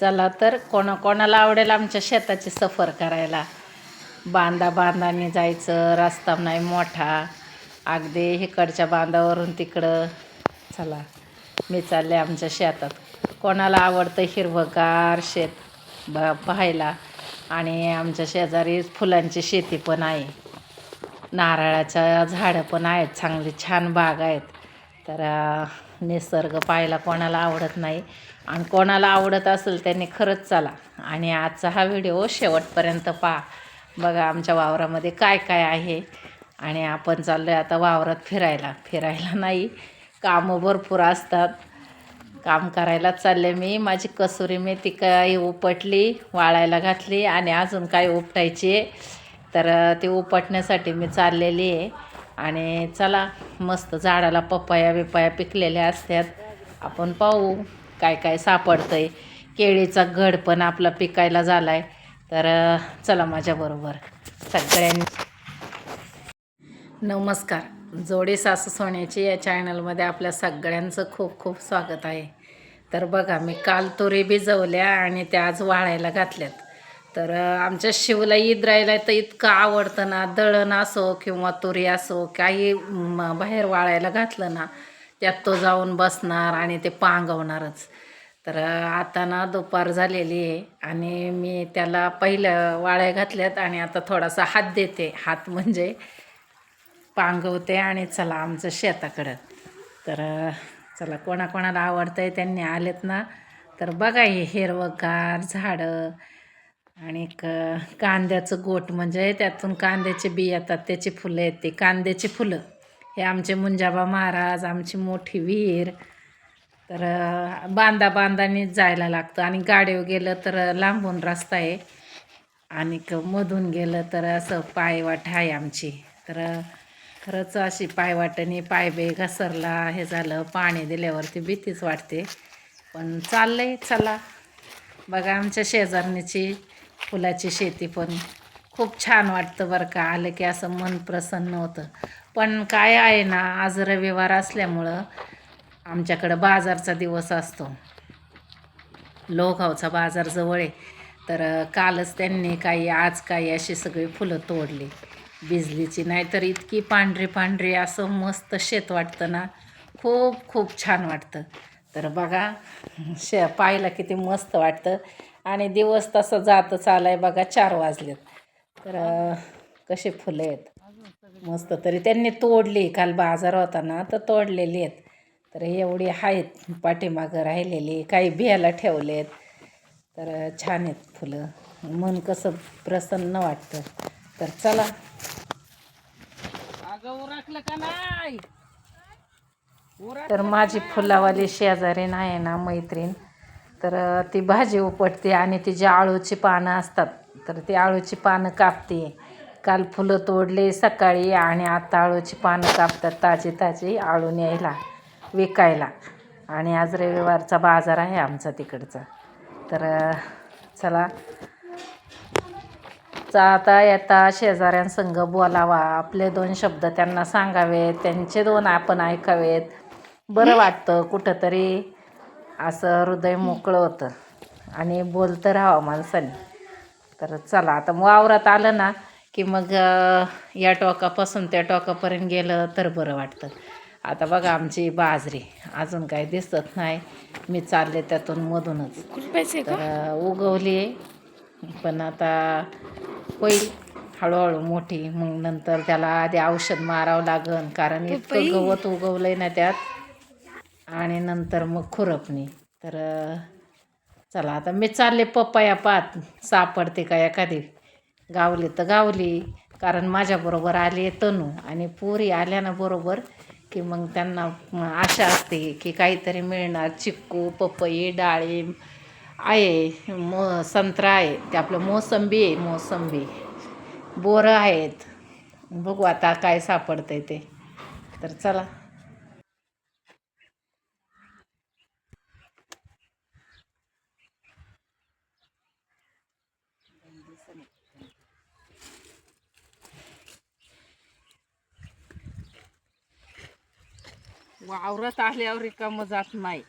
चला तर कोणा कोणाला आवडेल आमच्या शेताची सफर करायला? बांधा बांधाने जायचं रस्ता नाही मोठा. अगदी इकडच्या बांधावरून तिकडं. चला मी चालले आमच्या शेतात. कोणाला आवडतं हिरवंगार शेत ब पाहायला? आणि आमच्या शेजारी फुलांची शेती पण आहे. नारळाच्या झाडं पण आहेत चांगली छान बाग आहेत. तर निसर्ग पाहायला कोणाला आवडत नाही. आणि कोणाला आवडत असेल त्यांनी खरंच चला. आणि आजचा हा व्हिडिओ शेवटपर्यंत पहा. बघा आमच्या वावरामध्ये काय काय आहे. आणि आपण चाललो आहे आता वावरात फिरायला. फिरायला नाही कामं भरपूर असतात. काम करायला चालले मी. माझी कसुरी मेथी काही उपटली वाळायला घातली आणि अजून काय उपटायची आहे. तर ती उपटण्यासाठी मी चाललेली आहे. आणि चला मस्त झाडाला पपाया बिपाया पिकलेल्या असतात. आपण पाहू. काय काय सापडतं आहे केळीचा घड पण आपला पिकायला झाला आहे तर चला माझ्याबरोबर सगळ्यांनी. नमस्कार. जोडी सासू सोन्याची या चॅनलमध्ये आपल्या सगळ्यांचं खूप खूप स्वागत आहे. तर बघा मी काल तुरी भिजवल्या आणि त्या आज वाळायला घातल्यात. तर आमच्या शिवला ईद राहिला तर इतकं आवडतं ना दळण असो किंवा तुरी असो काही बाहेर वाळायला घातलं ना त्यात तो जाऊन बसणार आणि ते पांगवणारच. तर आता ना दुपार झालेली आहे आणि मी त्याला पहिलं वाळ्या घातल्यात आणि आता थोडासा हात देते. हात म्हणजे पांगवते आणि चला आमचं शेताकडं. तर चला कोणाकोणाला आवडतं आहे त्यांनी आलेत ना. तर बघा हे हिरवगार झाडं आणि क कांद्याचं गोट म्हणजे त्यातून कांद्याचे बी येतात त्याची फुलं येते कांद्याची फुलं. हे आमचे मुंजाबा महाराज आमची मोठी विहीर तर बांधा बांधानीच जायला लागतं. आणि गाडीवर गेलं तर लांबून रस्ता आहे. आणि क मधून गेलं तर असं पायवाट आहे आमची. तर खरंच अशी पायवाटणी पायबे घसरला. हे झालं पाणी दिल्यावरती भीतीच वाटते. पण चाललंय चला. बघा आमच्या शेजारणीची फुलाची शेती पण खूप छान वाटतं बरं का. आलं की असं मन प्रसन्न होतं. पण काय आहे ना आज रविवार असल्यामुळं आमच्याकडं बाजारचा दिवस असतो. लोहगावचा बाजार जवळ आहे. तर कालच त्यांनी काही आज काही अशी सगळी फुलं तोडली. बिजलीची नाही तर इतकी पांढरी पांढरी असं मस्त शेत वाटतं ना. खूप खूप छान वाटतं. तर बघा शे पाहायला किती मस्त वाटतं. आणि दिवस तसा जातच आहे बघा चार वाजलेत. तर कशी फुलं आहेत. मस्त. तरी त्यांनी तोडली. काल बाजार होता ना तर तोडलेली आहेत. तर एवढी आहेत पाठीमागं राहिलेली. काही बियाला ठेवलेत. तर छान आहेत फुलं. मन कसं प्रसन्न वाटतं. तर चला. उरकलं का नाही? तर माझी फुलावाली शेजारी नाही ना मैत्रीण. तर ती भाजी उपटते आणि तिची आळूची पानं असतात. तर ती आळूची पानं कापते. काल फुलं तोडले सकाळी आणि आता आळूची पानं कापतात ताजी ताजी आळू न्यायला विकायला. आणि आज रविवारचा बाजार आहे आमचा तिकडचा. तर चला. चा आता येता शेजाऱ्यांसंग बोलावा. आपले दोन शब्द त्यांना सांगावेत त्यांचे दोन आपण ऐकावेत. बरं वाटतं कुठंतरी असं हृदय मोकळं होतं. आणि बोलतं राहावं माणसाने. तर चला आता वावरात आलं ना की मग या टोकापासून त्या टोकापर्यंत गेलं तर बरं वाटतं. आता बघा आमची बाजरी अजून काही दिसत नाही. मी चालले त्यातून मधूनच. उगवली आहे. पण आता होईल हळूहळू मोठी. मग नंतर त्याला आधी औषध मारावं लागन कारण इतकं गवत उगवलंय ना त्यात. आणि नंतर मग खुरपणी. तर चला आता मी चालले पप्पाया पात सापडते का एखादी? गावली तर गावली कारण माझ्याबरोबर आली तनू आणि पुरी आल्या ना बरोबर की मग त्यांना आशा असते की काहीतरी मिळणार. चिक्कू पपई डाळिंब आहे मो संत्रा आहे. ते आपलं मोसंबी आहे मोसंबी. बोरं आहेत. बघू आता काय सापडतं आहे ते. तर चला. वावरात आल्यावर रिकामं जात नाही.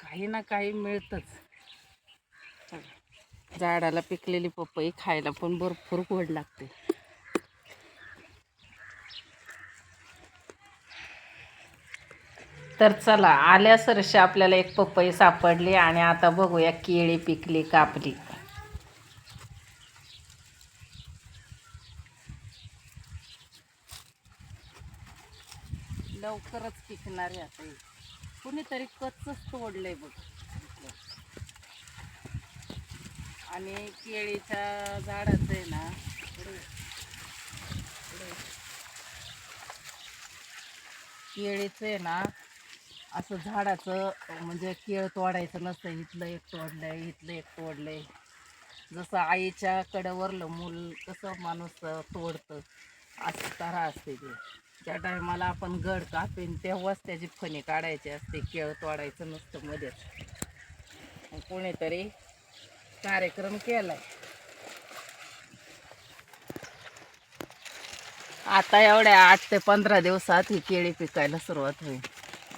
काही ना काही मिळतंच. झाडाला पिकलेली पपई खायला पण भरपूर गोड लागते. तर चला आल्या सरशी आपल्याला एक पपई सापडली आणि आता बघूया केळी पिकली कापली लवकरच आता. कुणीतरी कच्चच तोडलंय बघ. आणि केळीच्या झाडाचं आहे ना केळीचं आहे ना असं झाडाचं म्हणजे केळ तोडायचं नसतं इथलं एक तोडलंय इथलं एक तोडलंय. जसं आईच्या वरलं मूल कसं माणूस तोडतं. असं तारा असते ते. त्या टायमाला आपण गड कापेन तेव्हाच त्याची फणी काढायची असते केळ तोडायचं नसतं मध्येच. मग कोणीतरी कार्यक्रम केलाय. आता एवढ्या आठ ते पंधरा दिवसात ही केळी पिकायला सुरुवात होईल.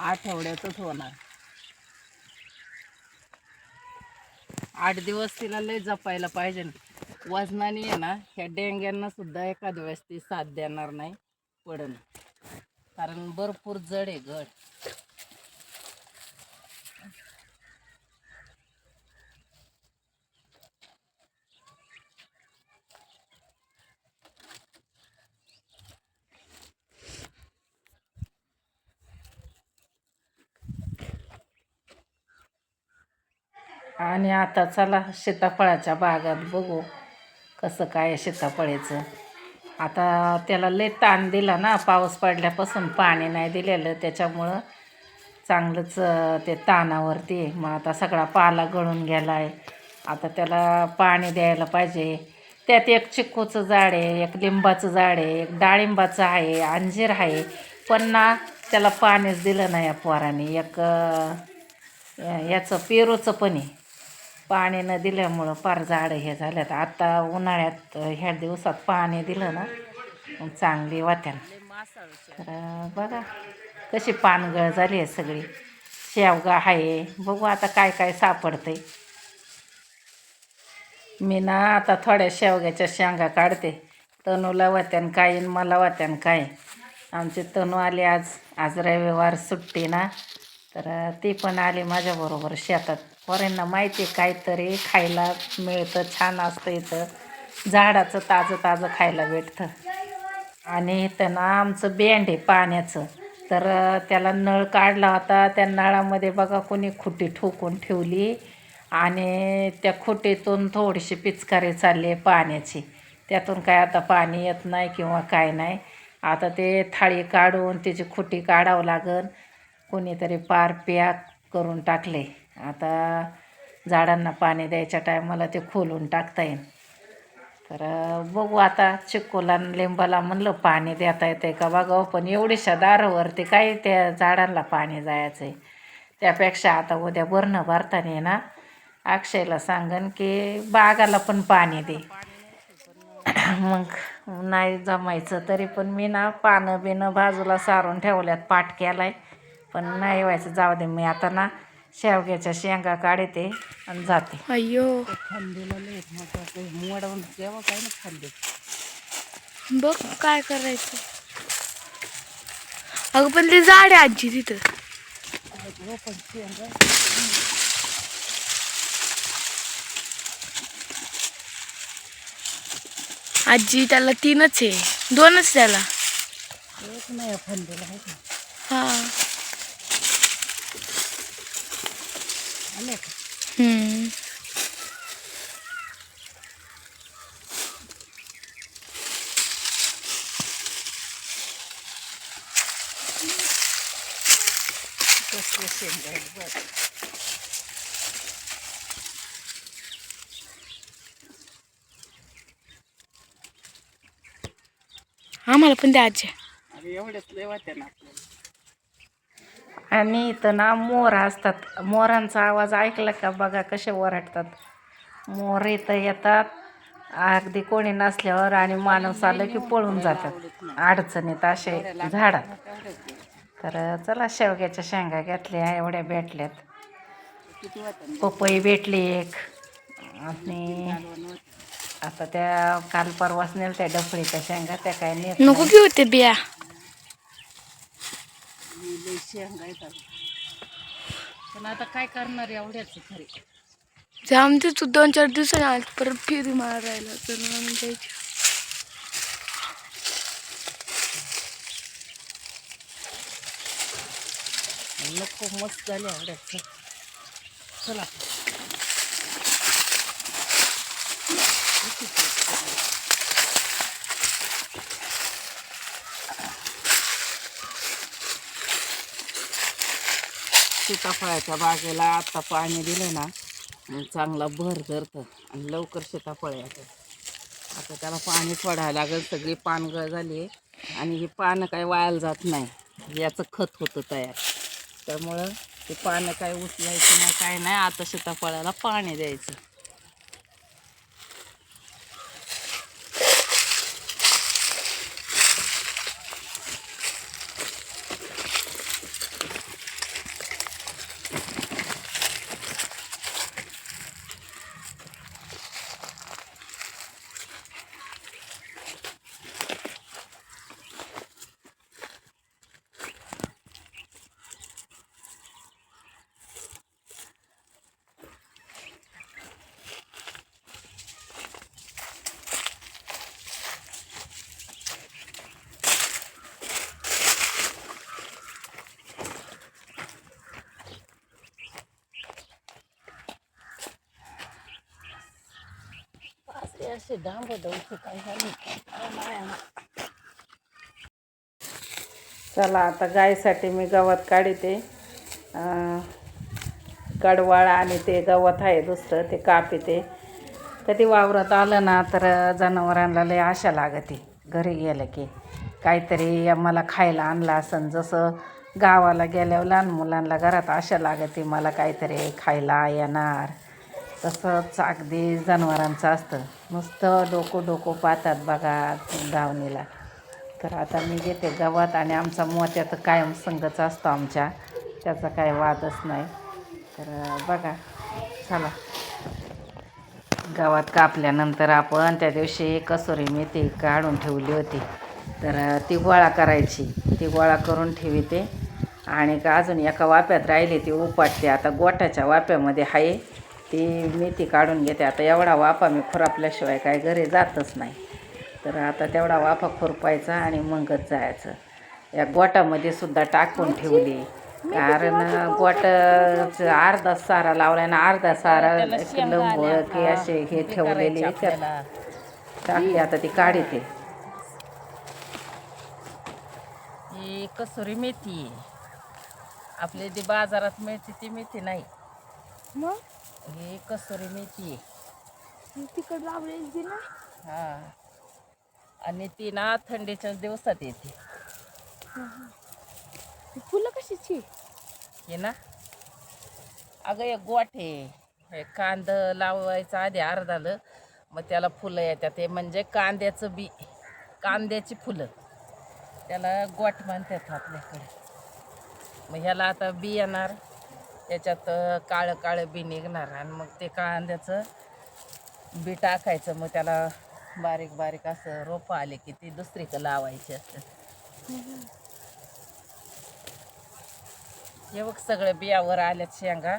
आठवड्यातच होणार. आठ दिवस तिला लय जपायला पाहिजे. वजनाने आहे ना ह्या डेंग्यांना सुद्धा एखाद्या वेळेस ती साथ देणार नाही. पडन. कारण भरपूर जड आहे गड. आणि आता चला सीताफळाच्या बागात बघू कसं काय सीताफळाचं. आता त्याला लय ताण दिला ना पाऊस पडल्यापासून पाणी नाही दिलेलं त्याच्यामुळं चांगलंच ते तानावरती मग आता सगळा पाला गळून गेला आहे आता त्याला पाणी द्यायला पाहिजे. त्यात एक चिक्कूचं झाड आहे एक लिंबाचं झाड आहे एक डाळिंबाचं आहे अंजीर आहे. पण ना त्याला पाणीच दिलं नाही या पोराने. एक याचं पेरूचं पण आहे. पाणी न दिल्यामुळं फार झाडं हे झाल्यात. आता उन्हाळ्यात ह्या दिवसात पाणी दिलं ना चांगली वाट्यान तर बघा कशी पानगळ झाली आहे सगळी. शेवगा आहे. बघू आता काय काय सापडते मी ना आता थोड्या शेवग्याच्या शेंगा काढते. तनूला वात्यान काय मला वात्यान काय. आमची तनू आली आज. आज रविवार सुट्टी ना. तर ती पण आली माझ्याबरोबर शेतात. पोरांना माहिती आहे काहीतरी खायला मिळतं छान असतं इथं. झाडाचं ताजं ताजं खायला भेटतं. आणि त्यांना आमचं बँड आहे पाण्याचं. तर त्याला नळ काढला होता. त्या नळामध्ये बघा कोणी खुटी ठोकून ठेवली. आणि त्या खुटीतून थोडीशी पिचकारी चालली पाण्याची. त्यातून काय आता पाणी येत नाही किंवा काय नाही. आता ते थाळी काढून त्याची खुटी काढावं लागन. कोणीतरी पार प्या करून टाकले आता झाडांना पाणी द्यायच्या टायमाला ते खोलून टाकता येईल. तर बघू आता चिक्कूला लिंबाला म्हणलं पाणी देता येते का बघावं पण एवढीशा दारावरती काय त्या झाडांना पाणी जायचं आहे त्यापेक्षा आता उद्या भरणं भरताना ना अक्षयला सांगन की बागाला पण पाणी दे. मग नाही जमायचं तरी पण मी ना पानं बिनं बाजूला सारून ठेवल्यात पाट केलाय. पण नाही व्हायचं जाऊ दे मी आता ना शेवग्याच्या शेंगा काढते आणि जाते. अय्यो. लय मोडवून काय ना बघ काय करायचं. अगं पण ते झाड आहे आजी तिथं. आजी त्याला तीनच आहे. दोनच त्याला. एक नाही थंडीला आहे का? हा. आले का हम्म कसले शेंगा आहेत बघ आम्हाला पण द्या आजी आणि एवढेच लय वाटते ना आपल्याला आणि इथं ना मोर असतात. मोरांचा आवाज ऐकला का बघा कसे ओरडतात. मोर इथं येतात. अगदी कोणी नसल्यावर आणि माणूस आलं की पळून जातात. अडचणीत असे झाडात. तर चला शेवग्याच्या शेंगा घेतल्या एवढ्या भेटल्यात. पपई भेटली एक. आणि आता त्या काल परवाच नेल त्या डफळीच्या शेंगा त्या काय नेत नको. घेऊ ते बिया. पण आता काय करणार एवढ्याच खरी जे आमचे दोन चार दिवसांनी आज परत फेरी मारायला तर जायची नको मस्त झाले एवढ्याच चला. सीताफळाच्या बागेला आता पाणी दिलं ना चांगला भर धरतं आणि लवकर सीताफळ येतं. आता त्याला पाणी सोडायला लागेल सगळी पानगळ झाली आहे आणि ही पानं काही वायाला जात नाही. याचं खत होतं तयार. त्यामुळं ते पानं काय उचलायचं नाही काय नाही. आता सीताफळाला पाणी द्यायचं. असे असे डांब डवसे काय चला आता गायसाठी मी गवत काढते. कडवाळ आणि ते गवत आहे दुसरं ते कापिते. कधी वावरात आलं ना तर जनावरांना लय आशा लागते. घरी गेलं की काहीतरी मला खायला आणलं असं जसं गावाला गेल्यावर लहान मुलांना घरात आशा लागते मला काहीतरी खायला येणार. तसंच अगदी जनावरांचं असतं. मस्त डोकं डोकं पाहतात बघा धावणीला तर आता मी घेते गवत आणि आमचा मोत्या तर कायम संगच असतो आमच्या. त्याचा काय वादच नाही. तर बघा चला. गावात कापल्यानंतर आपण त्या दिवशी कसोरी मेथी काढून ठेवली होती. तर ती गोळा करायची. ती गोळा करून ठेवते. आणि का अजून एका वाप्यात राहिली ती उपाटते. आता गोठ्याच्या वाप्यामध्ये आहे ती मेथी काढून घेते. आता एवढा वाफा मी खुरापल्याशिवाय काय घरी जातच नाही. तर आता तेवढा वाफा खुरपायचा आणि मगच जायचं. या गोटामध्ये सुद्धा टाकून ठेवली. कारण गोट अर्धा सारा लावलाय ना अर्धा सारा लंब की असे हे ठेवलेले टाकली आता ती काढते कसुरी मेथी. आपली जी बाजारात मिळते ती मेथी नाही. मग? ही कसुरी मेथी. आहे तिकड लावलेली ना? हा. आणि ती ना थंडीच्या दिवसात येते. फुलं कशाची? हे ना? अगं एक गोठे. हे कांद लावायचं आधी अर्धालं. मग त्याला फुलं येतात. ते म्हणजे कांद्याचं बी कांद्याची फुलं. त्याला गोठ म्हणतात आपल्याकडे. मग ह्याला आता बी येणार. त्याच्यात काळं काळं बी निघणार आणि मग ते कांद्याचं बी टाकायचं. मग त्याला बारीक बारीक असं रोपं आले की ती दुसरीकडे लावायची असतात हे बघ सगळं बियावर आल्यात शेंगा.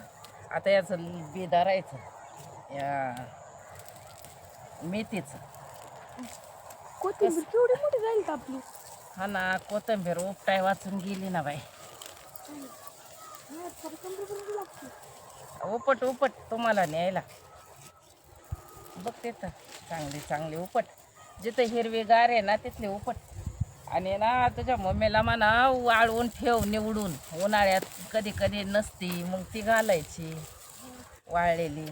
आता याचं बी धरायचं. या मेथीचं. कोथिंबीर केवढी मोठी राहील का आपली? हा ना कोथंबीर उपटाय वाचून गेली ना बाई. उपट उपट तुम्हाला न्यायला. बघते तर चांगली चांगली उपट. जिथं हिरवी गार आहे ना तिथली उपट. आणि ना तुझ्या मम्मीला म्हणा वाळवून ठेव निवडून. उन्हाळ्यात कधी कधी नसती मग ती घालायची वाळलेली.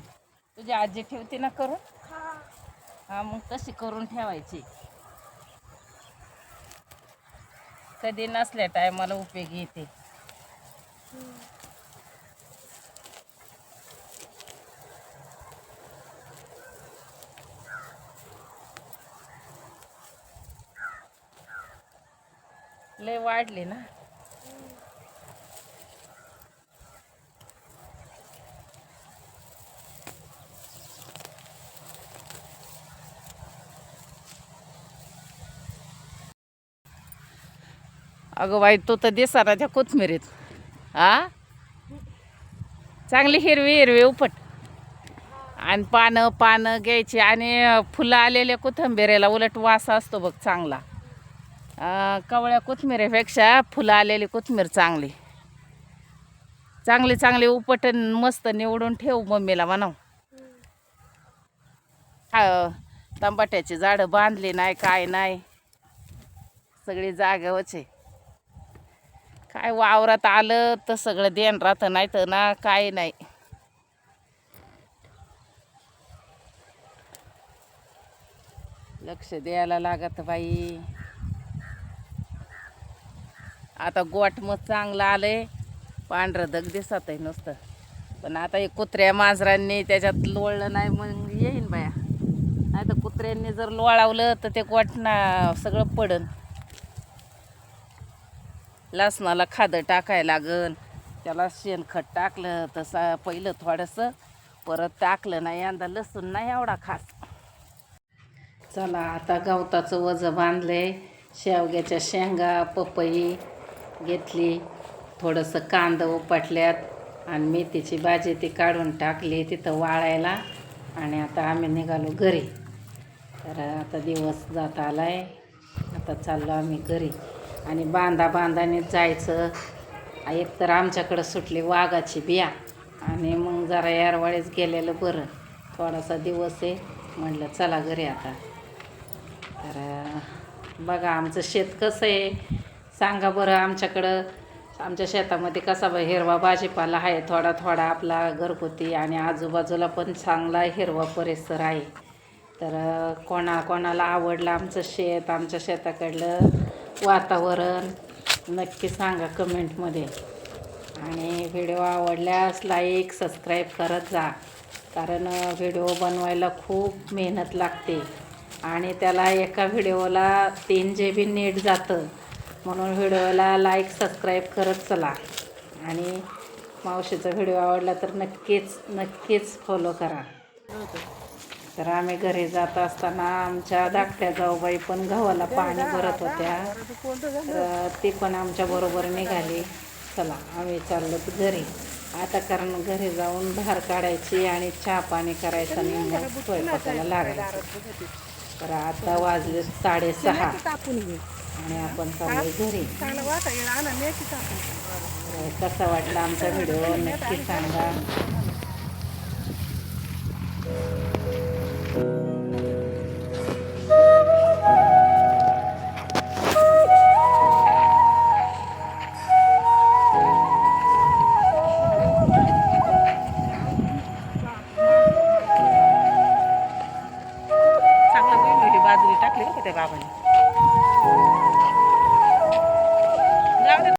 तुझी आजी ठेवते ना करून? हा मग तशी करून ठेवायची. कधी नसल्या टायमाला उपयोगी येते. लय वाढले ना. अगं वाईट तो तर दिसारा त्या कोथमिरीत. हा? चांगली हिरवी हिरवी उपट. आणि पानं पानं घ्यायची आणि फुलं आलेल्या कोथिंबिरीला उलट वास असतो बघ चांगला. कवळ्या कोथिंबिरीपेक्षा फुलं आलेली कोथमीर चांगली. चांगली चांगली उपटन मस्त निवडून ठेव मम्मीला म्हणाव. हा तंबाट्याची झाडं बांधली नाही काय नाही. सगळी जागावच आहे काय वावरात आलं तर सगळं देण राहतं नाही तर ना काय नाही. लक्ष द्यायला लागत बाई. आता गोट मग चांगलं आलंय पांढरं दग दिसत आहे नुसतं. पण आता हे कुत्र्या मांजरांनी त्याच्यात लोळलं नाही मग येईन बाया. नाही तर कुत्र्यांनी जर लोळावलं तर ते गोट ना सगळं पडन. लसणाला खादं टाकायला लागन. त्याला शेणखत टाकलं तसं पहिलं थोडंसं परत टाकलं नाही यंदा लसूण नाही एवढा खास. चला आता गवताचं वजं बांधले शेवग्याच्या शेंगा पपई घेतली. थोडंसं कांदा उपटल्यात आणि मेथीची भाजी ती काढून टाकली तिथं वाळायला. आणि आता आम्ही निघालो घरी. तर आता दिवस जात आहे आता चाललो आम्ही घरी. आणि बांधा बांधाने जायचं. एक तर आमच्याकडं सुटली वाघाची बिया. आणि मग जरा यारवाळीच गेलेलं बरं. थोडासा दिवस आहे. म्हटलं चला घरी आता. तर बघा आमचं शेत कसं आहे. सांगा बरं आमच्याकडं. आमच्या शेतामध्ये कसा बा हिरवा भाजीपाला आहे. थोडा थोडा आपला घरगुती आणि आजूबाजूला पण चांगला हिरवा परिसर आहे. तर कोणा कोणाला आवडलं आमचं शेत आमच्या शेताकडलं वातावरण. नक्की सांगा कमेंटमध्ये. आणि व्हिडिओ आवडल्यास लाईक सबस्क्राईब करत जा. कारण व्हिडिओ बनवायला खूप मेहनत लागते. आणि त्याला एका व्हिडिओला तीन जे बी नीट जातं. म्हणून व्हिडिओला लाईक सबस्क्राईब करत चला. आणि मावशीचा व्हिडिओ आवडला तर नक्कीच नक्कीच फॉलो करा. तर आम्ही घरी जात असताना आमच्या धाकट्या जाऊबाई पण गव्हाला पाणी भरत होत्या. तर ती पण आमच्या बरोबर निघाली. चला आम्ही चाललो घरी. आता कारण घरी जाऊन बाहेर काढायची आणि चहा पाणी करायचं आणि मग स्वयंपाकाला लागायचं. तर आता वाजले साडेसहा. आणि आपण चाललो घरी. कसा वाटला आमचा व्हिडिओ? नक्की सांगा.